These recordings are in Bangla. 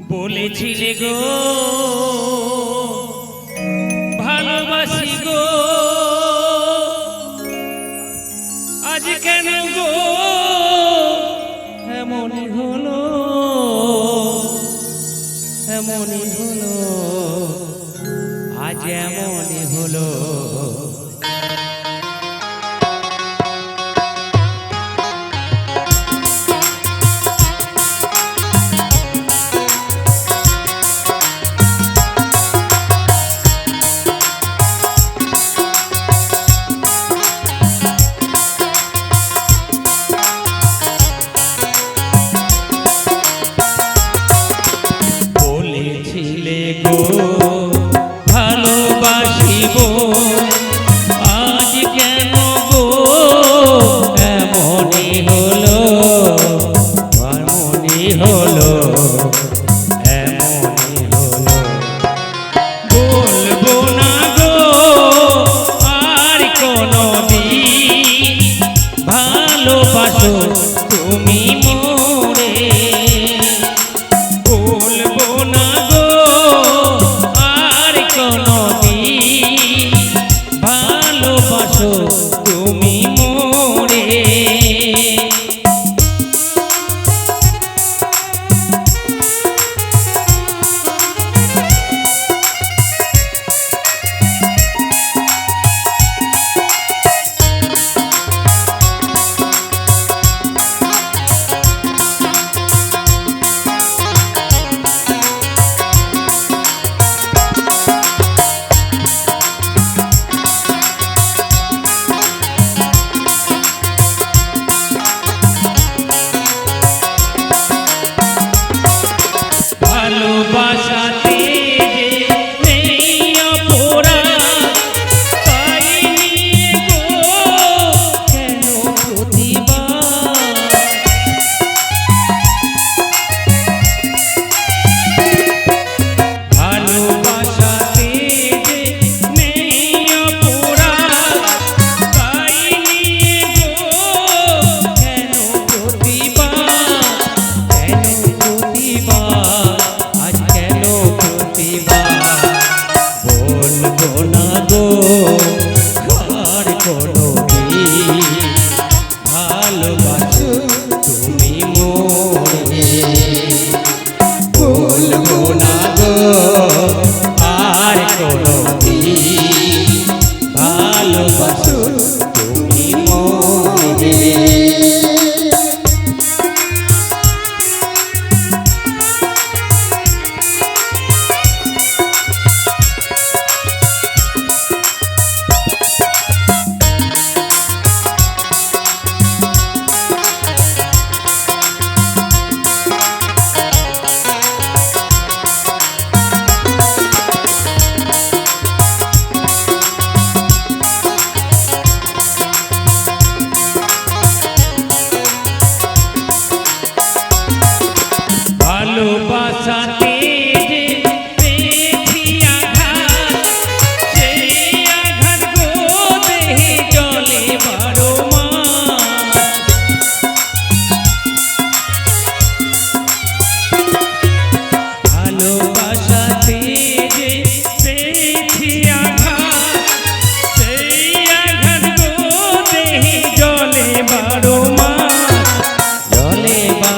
বলেছিলে গো ভালোবাসি গো। আজ কেন গো? এমনই হলো এমনই হলো আজ এমনই হলো। Tomou.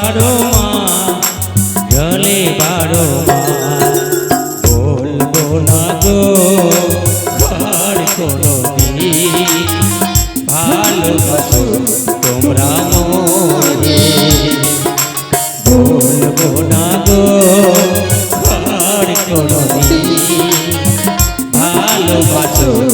বারো জলে বারো বলব না তো ঘর কোনো ভালোবাসো তোমরা বলব না গো ঘর কোনো ভালোবাসো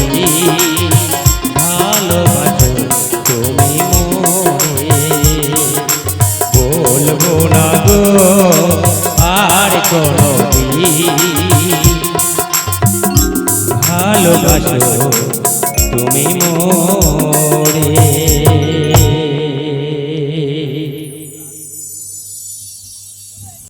ভালোবাসো। তুমি মো